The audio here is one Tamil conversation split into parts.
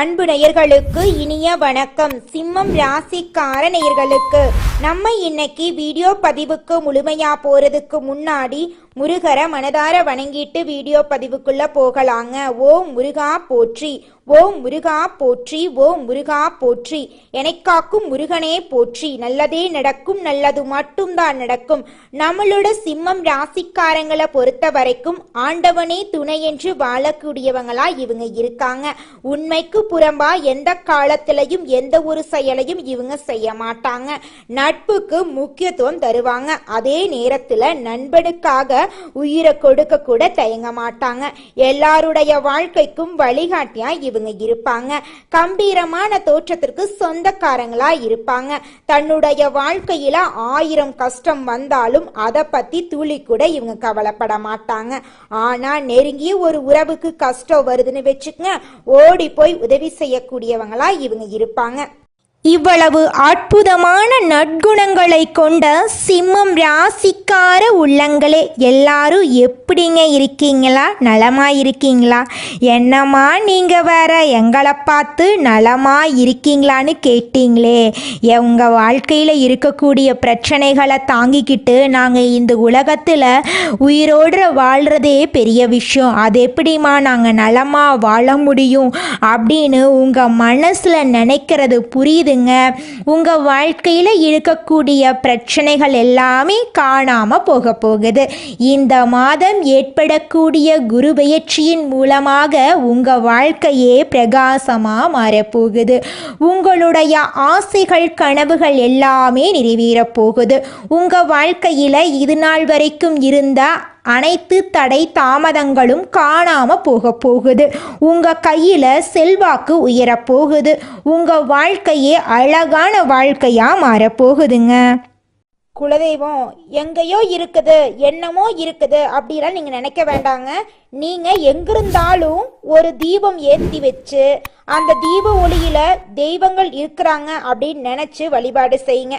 அன்பு நேயர்களுக்கு இனிய வணக்கம். சிம்மம் ராசிக்கார நேயர்களுக்கு. நம்ம இன்னைக்கு வீடியோ பதிவுக்கு முழுமையா போறதுக்கு முன்னாடி முருகரை மனதார வணங்கிட்டு வீடியோ பதிவுக்குள்ள போகலாங்க. ஓம் முருகா போற்றி ஓம் முருகா போற்றி ஓம் முருகா போற்றி. எனக்காக்கும் முருகனே போற்றி. நல்லதே நடக்கும் நல்லது மட்டும்தான் நடக்கும். நம்மளோட சிம்மம் ராசிக்காரங்களை பொறுத்த வரைக்கும் ஆண்டவனே துணை என்று வாழக்கூடியவங்களா இவங்க இருக்காங்க. உண்மைக்கு புறம்பா எந்த காலத்திலையும் எந்த ஒரு செயலையும் இவங்க செய்ய மாட்டாங்க. நட்புக்கு முக்கியத்துவம் தருவாங்க. அதே நேரத்துல நண்பனுக்காக உயிரை கொடுக்க கூட தயங்க மாட்டாங்க. எல்லாருடைய வாழ்க்கைக்கும் வழிகாட்டியா இவங்க இருப்பாங்க. கம்பீரமான தோற்றத்திற்கு சொந்தக்காரங்களா இருப்பாங்க. தன்னுடைய வாழ்க்கையில ஆயிரம் கஷ்டம் வந்தாலும் அதை பத்தி துளி கூட இவங்க கவலைப்பட மாட்டாங்க. ஆனா நெருங்கிய ஒரு உறவுக்கு கஷ்டம் வருதுன்னு வச்சுக்கங்க. ஓடி போய் உதவி செய்யக்கூடியவங்களா இவங்க இருப்பாங்க. இவ்வளவு அற்புதமான நற்குணங்களை கொண்ட சிம்மம் ராசிக்கார உள்ளங்களே எல்லாரும் எப்படிங்க இருக்கீங்களா? நலமாக இருக்கீங்களா? என்னம்மா நீங்கள் வேற? எங்களை பார்த்து நலமாக இருக்கீங்களான்னு கேட்டீங்களே. உங்கள் வாழ்க்கையில் இருக்கக்கூடிய பிரச்சனைகளை தாங்கிக்கிட்டு நாங்கள் இந்த உலகத்தில் உயிரோடு வாழ்கிறதே பெரிய விஷயம். அது எப்படிம்மா நாங்கள் நலமாக வாழ முடியும் அப்படின்னு உங்கள் மனசில் நினைக்கிறது புரியுதுங்க உங்கள் வாழ்க்கையில் இருக்கக்கூடிய பிரச்சனைகள் எல்லாமே காணாமல் போக போகுது. இந்த மாதம் ஏற்படக்கூடிய குரு பயிற்சியின் மூலமாக உங்கள் வாழ்க்கையே பிரகாசமாக மாறப்போகுது உங்களுடைய ஆசைகள் கனவுகள் எல்லாமே நிறைவேறப் போகுது. உங்கள் வாழ்க்கையில் இது நாள் வரைக்கும் இருந்த அனைத்து தடை தாமதங்களும் காணாம போக போகுது. உங்க கையில செல்வாக்கு உயர போகுது. உங்க வாழ்க்கையே அழகான வாழ்க்கையா மாறப்போகுதுங்க குலதெய்வம் எங்கேயோ இருக்குது என்னமோ இருக்குது அப்படிலாம் நீங்கள் நினைக்க வேண்டாங்க. நீங்கள் எங்கிருந்தாலும் ஒரு தீபம் ஏற்றி வச்சு அந்த தீப ஒளியில் தெய்வங்கள் இருக்கிறாங்க அப்படின்னு நினச்சி வழிபாடு செய்யுங்க.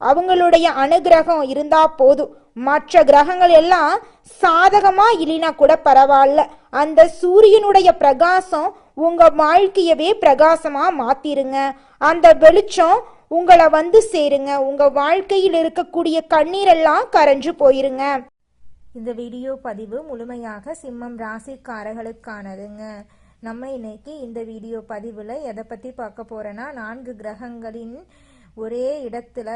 அவங்களுடைய அனுகிரகம் இருந்தா போதும். மற்ற கிரகங்கள் எல்லாம் சாதகமா இல்லைனா கூட பரவாயில்ல. அந்த சூரியனுடைய பிரகாசம் உங்க வாழ்க்கையவே பிரகாசமா மாத்திருங்க. அந்த வெளிச்சம் உங்களை வந்து சேருங்க. உங்க வாழ்க்கையில் இருக்கக்கூடிய கண்ணீரெல்லாம் கரைஞ்சு போயிருங்க. இந்த வீடியோ பதிவு முழுமையாக சிம்மம் ராசிக்காரர்களுக்கானதுங்க. நம்ம இன்னைக்கு இந்த வீடியோ பதிவில் எதை பற்றி பார்க்க போகிறோன்னா நான்கு கிரகங்களின் ஒரே இடத்துல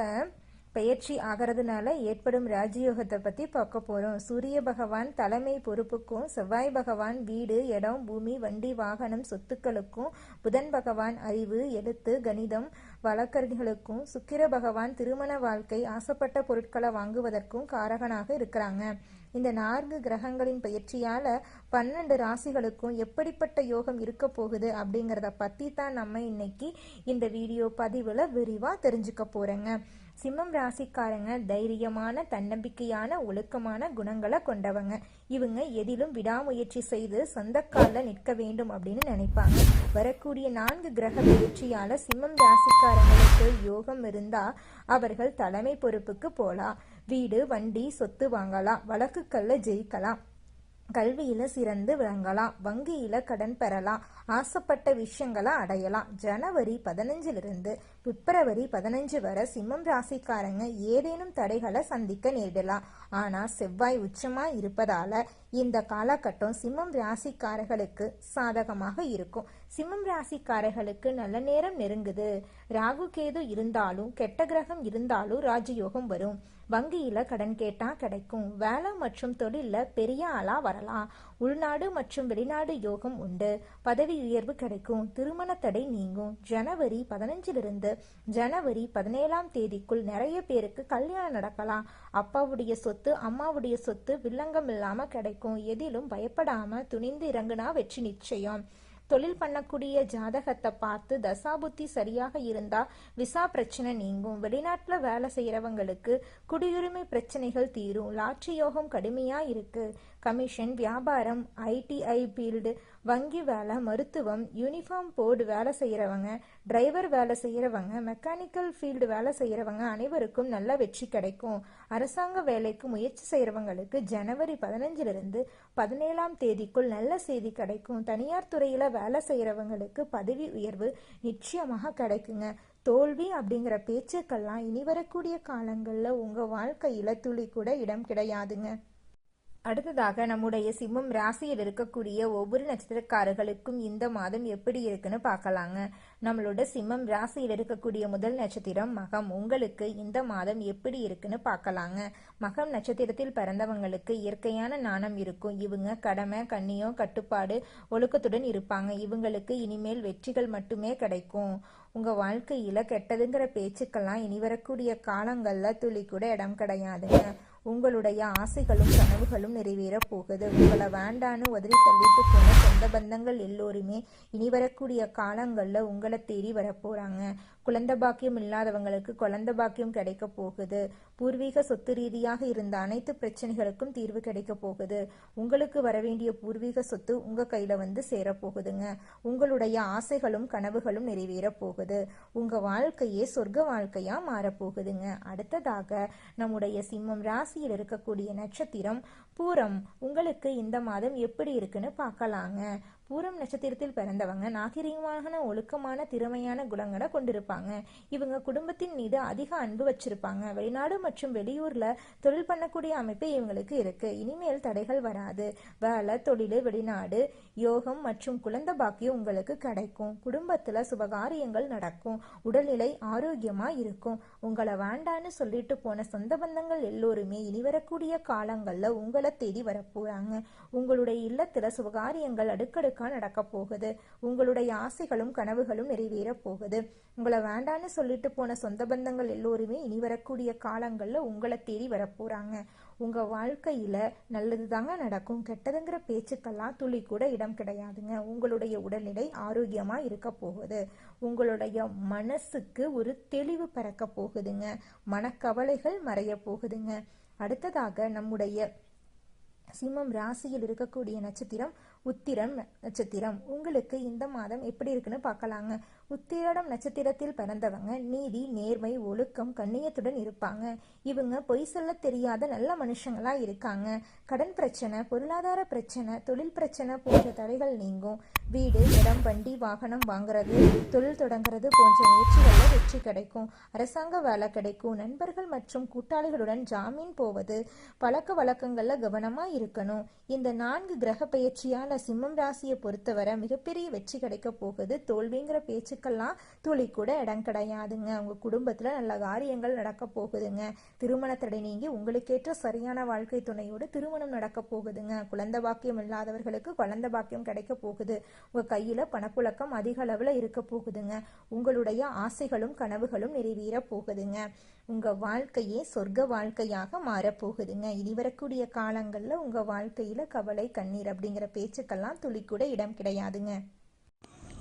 பெயர்ச்சி ஆகிறதுனால ஏற்படும் ராஜயோகத்தை பற்றி பார்க்க போகிறோம் சூரிய பகவான் தலைமை பொறுப்புக்கும் செவ்வாய் பகவான் வீடு இடம் பூமி வண்டி வாகனம் சொத்துக்களுக்கும் புதன் பகவான் அறிவு எழுத்து கணிதம் வழக்கறிஞர்களுக்கும் சுக்கிர பகவான் திருமண வாழ்க்கை ஆசைப்பட்ட பொருட்களை வாங்குவதற்கும் காரகனாக இருக்கிறாங்க. இந்த நான்கு கிரகங்களின் பயிற்சியால பன்னெண்டு ராசிகளுக்கும் எப்படிப்பட்ட யோகம் இருக்க போகுது அப்படிங்கிறத பத்தி தான் நம்ம இன்னைக்கு இந்த வீடியோ பதிவுல விரிவா தெரிஞ்சுக்க போகிறேங்க சிம்மம் ராசிக்காரங்க தைரியமான தன்னம்பிக்கையான ஒழுக்கமான குணங்களை கொண்டவங்க. இவங்க எதிலும் விடாமுயற்சி செய்து சொந்த காலில் நிற்க வேண்டும் அப்படின்னு நினைப்பாங்க. வரக்கூடிய நான்கு கிரக பயிற்சியால சிம்மம் ராசிக்காரங்களுக்கு யோகம் இருந்தா அவர்கள் தலைமை பொறுப்புக்கு போலாம். வீடு வண்டி சொத்து வாங்கலாம். வழக்குக்கள்ல ஜெயிக்கலாம். கல்வியில சிறந்து விளங்கலாம் வங்கியில கடன் பெறலாம் ஆசைப்பட்ட விஷயங்களை அடையலாம். ஜனவரி பதினஞ்சிலிருந்து பிப்ரவரி பதினஞ்சு வரை சிம்மம் ராசிக்காரங்க ஏதேனும் தடைகளை சந்திக்க நேரிடலாம். ஆனா செவ்வாய் உச்சமா இருப்பதால இந்த காலகட்டம் சிம்மம் ராசிக்காரர்களுக்கு சாதகமாக இருக்கும். சிம்மம் ராசிக்காரர்களுக்கு நல்ல நேரம் நெருங்குது. ராகு கேது இருந்தாலும் கெட்ட கிரகம் இருந்தாலும் ராஜயோகம் வரும். வங்கியில கடன் கேட்டா கிடைக்கும். வேலை மற்றும் தொழில்ல பெரிய ஆளா வரலாம். உள்நாடு மற்றும் வெளிநாடு யோகம் உண்டு. பதவி உயர்வு கிடைக்கும். திருமண தடை நீங்கும். ஜனவரி பதினஞ்சிலிருந்து ஜனவரி பதினேழாம் தேதிக்குள் நிறைய பேருக்கு கல்யாணம் நடக்கலாம். அப்பாவுடைய சொத்து அம்மாவுடைய சொத்து வில்லங்கம் இல்லாம கிடைக்கும். எதிலும் பயப்படாம துணிந்து இறங்குனா வெற்றி நிச்சயம். தொழில் பண்ணக்கூடிய ஜாதகத்தை பார்த்து தசாபுத்தி சரியாக இருந்தா விசா பிரச்சனை நீங்கும். வெளிநாட்டுல வேலை செய்யறவங்களுக்கு குடியுரிமை பிரச்சனைகள் தீரும். லாட்சி யோகம் கடுமையா இருக்கு. கமிஷன் வியாபாரம் ஐடிஐ ஃபீல்டு வங்கி வேலை மருத்துவம் யூனிஃபார்ம் போர்டு வேலை செய்கிறவங்க டிரைவர் வேலை செய்கிறவங்க மெக்கானிக்கல் ஃபீல்டு வேலை செய்கிறவங்க அனைவருக்கும் நல்ல வெற்றி கிடைக்கும். அரசாங்க வேலைக்கு முயற்சி செய்கிறவங்களுக்கு ஜனவரி பதினஞ்சிலிருந்து பதினேழாம் தேதிக்குள் நல்ல செய்தி கிடைக்கும். தனியார் துறையில் வேலை செய்கிறவங்களுக்கு பதவி உயர்வு நிச்சயமாக கிடைக்குங்க. தோல்வி அப்படிங்கிற பேச்சுக்கெல்லாம் இனி வரக்கூடிய காலங்களில் உங்கள் வாழ்க்கையில் துளி கூட இடம் கிடையாதுங்க. அடுத்ததாக நம்முடைய சிம்மம் ராசியில் இருக்கக்கூடிய ஒவ்வொரு நட்சத்திரக்காரர்களுக்கும் இந்த மாதம் எப்படி இருக்குன்னு பார்க்கலாங்க. நம்மளோட சிம்மம் ராசியில் இருக்கக்கூடிய முதல் நட்சத்திரம் மகம். உங்களுக்கு இந்த மாதம் எப்படி இருக்குன்னு பார்க்கலாங்க. மகம் நட்சத்திரத்தில் பிறந்தவங்களுக்கு இயற்கையான நாணம் இருக்கும். இவங்க கடமை கண்ணியம் கட்டுப்பாடு ஒழுக்கத்துடன் இருப்பாங்க. இவங்களுக்கு இனிமேல் வெற்றிகள் மட்டுமே கிடைக்கும். உங்க வாழ்க்கையில கெட்டதுங்கிற பேச்சுக்கெல்லாம் இனி வரக்கூடிய காலங்கள்ல துளி கூட இடம் கிடையாதுங்க. உங்களுடைய ஆசைகளும் கனவுகளும் நிறைவேறப் போகுது. உங்களை வேண்டான்னு உதறி தள்ளிட்டு போன சொந்த பந்தங்கள் எல்லோருமே இனி வரக்கூடிய காலங்களில் உங்களை தேடி வரப்போறாங்க. குழந்தை பாக்கியம் இல்லாதவங்களுக்கு குழந்தை பாக்கியம் கிடைக்க போகுது. பூர்வீக சொத்து ரீதியாக இருந்த அனைத்து பிரச்சனைகளுக்கும் தீர்வு கிடைக்க போகுது. உங்களுக்கு வர வேண்டிய பூர்வீக சொத்து உங்க கையில வந்து சேரப்போகுதுங்க உங்களுடைய ஆசைகளும் கனவுகளும் நிறைவேற போகுது. உங்க வாழ்க்கையே சொர்க்க வாழ்க்கையா மாறப்போகுதுங்க அடுத்ததாக நம்முடைய சிம்மம் ராசியில் இருக்கக்கூடிய நட்சத்திரம் பூரம் உங்களுக்கு இந்த மாதம் எப்படி இருக்குன்னு பார்க்கலாங்க. பூரம் நட்சத்திரத்தில் பிறந்தவங்க நாகரிகமான ஒழுக்கமான திறமையான குணங்களை கொண்டிருப்பாங்க. இவங்க குடும்பத்தின் மீது அதிக அன்பு வச்சிருப்பாங்க. வெளிநாடு மற்றும் வெளியூர்ல தொழில் பண்ணக்கூடிய அமைப்பு இவங்களுக்கு இருக்கு. இனிமேல் தடைகள் வராது. வேலை தொழில் வெளிநாடு யோகம் மற்றும் குழந்தை பாக்கியம் உங்களுக்கு கிடைக்கும். குடும்பத்துல சுபகாரியங்கள் நடக்கும். உடல்நிலை ஆரோக்கியமா இருக்கும். உங்களை வேண்டான்னு சொல்லிட்டு போன சொந்த பந்தங்கள் எல்லோருமே இனி வரக்கூடிய காலங்கள்ல உங்களை தேடி வரப்போறாங்க. உங்களுடைய இல்லத்துல சுபகாரியங்கள் அடுக்கடுக்கா நடக்க போகுது. உங்களுடைய ஆசைகளும் கனவுகளும் நிறைவேற போகுது. உங்களை வேண்டான்னு சொல்லிட்டு போன சொந்த பந்தங்கள் எல்லோருமே இனி வரக்கூடிய காலங்கள்ல உங்களை தேடி வரப்போறாங்க. உங்க வாழ்க்கையில நல்லது தாங்க நடக்கும் கெட்டதுங்கிற பேச்சுக்கெல்லாம் துளி கூட இடம் கிடையாதுங்க. உங்களுடைய உடல்நிலை ஆரோக்கியமா இருக்க போகுது. உங்களுடைய மனசுக்கு ஒரு தெளிவு பிறக்க போகுதுங்க. மனக்கவலைகள் மறைய போகுதுங்க. அடுத்ததாக நம்முடைய சிம்மம் ராசியில் இருக்கக்கூடிய நட்சத்திரம் உத்திரம் நட்சத்திரம். உங்களுக்கு இந்த மாதம் எப்படி இருக்குன்னு பார்க்கலாங்க. உத்திரடம் நட்சத்திரத்தில் பிறந்தவங்க நீதி நேர்மை ஒழுக்கம் கண்ணியத்துடன் இருப்பாங்க. இவங்க பொய் சொல்ல தெரியாத நல்ல மனுஷங்களா இருக்காங்க. கடன் பிரச்சனை பொருளாதார பிரச்சனை தொழில் பிரச்சனை போன்ற தடைகள் நீங்கும். வீடு இடம் வண்டி வாகனம் வாங்குறது தொழில் தொடங்குறது போன்ற முயற்சிகளில் வெற்றி கிடைக்கும். அரசாங்க வேலை கிடைக்கும். நண்பர்கள் மற்றும் கூட்டாளிகளுடன் ஜாமீன் போவது பழக்க வழக்கங்கள்ல கவனமா இருக்கணும். இந்த நான்கு கிரக பயிற்சியால சிம்மம் ராசியை பொறுத்தவரை மிகப்பெரிய வெற்றி கிடைக்க போகுது. தோல்விங்கிற பேச்சு பேச்சுக்கெல்லாம் துளி கூட இடம் கிடையாதுங்க. உங்க குடும்பத்துல நல்ல காரியங்கள் நடக்க போகுதுங்க. திருமண தடை நீங்கி உங்களுக்கேற்ற சரியான வாழ்க்கை துணையோடு திருமணம் நடக்க போகுதுங்க. குழந்தை பாக்கியம் இல்லாதவர்களுக்கு குழந்தை பாக்கியம் கிடைக்க போகுது. உங்க கையில பணப்புழக்கம் அதிக அளவுல இருக்க போகுதுங்க. உங்களுடைய ஆசைகளும் கனவுகளும் நிறைவேற போகுதுங்க. உங்க வாழ்க்கையே சொர்க்க வாழ்க்கையாக மாறப்போகுதுங்க இனி வரக்கூடிய காலங்கள்ல உங்க வாழ்க்கையில கவலை கண்ணீர் அப்படிங்கிற பேச்சுக்கெல்லாம் துளி கூட இடம் கிடையாதுங்க.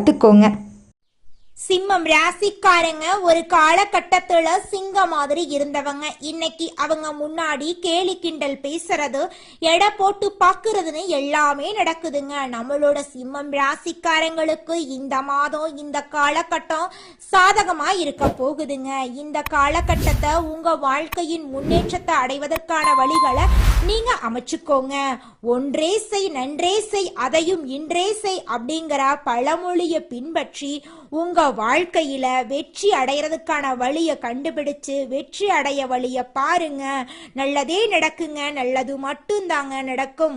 கத்துக்கோங்க. சிம்மம் ராசிக்காரங்க ஒரு காலகட்டத்துல சிங்க மாதிரி இருந்தவங்க. இன்னைக்கு அவங்க முன்னாடி கேலி கிண்டல் பேசுறது எடை போட்டு பாக்குறதுன்னு எல்லாமே நடக்குதுங்க. நம்மளோட சிம்மம் ராசிக்காரங்களுக்கு இந்த மாதம் இந்த காலகட்டம் சாதகமா இருக்க போகுதுங்க. இந்த காலகட்டத்தை உங்க வாழ்க்கையின் முன்னேற்றத்தை அடைவதற்கான வழிகளை நீங்க அமைச்சுக்கோங்க. ஒன்றே செய் நன்றே செய் அதையும் இன்றே செய் அப்படிங்கிற பழமொழியை பின்பற்றி உங்க வாழ்க்கையில வெற்றி அடையறதுக்கான வழியை கண்டுபிடிச்சு வெற்றி அடைய வழியை பாருங்க. நல்லதே நடக்குங்க நல்லது மட்டும்தாங்க நடக்கும்.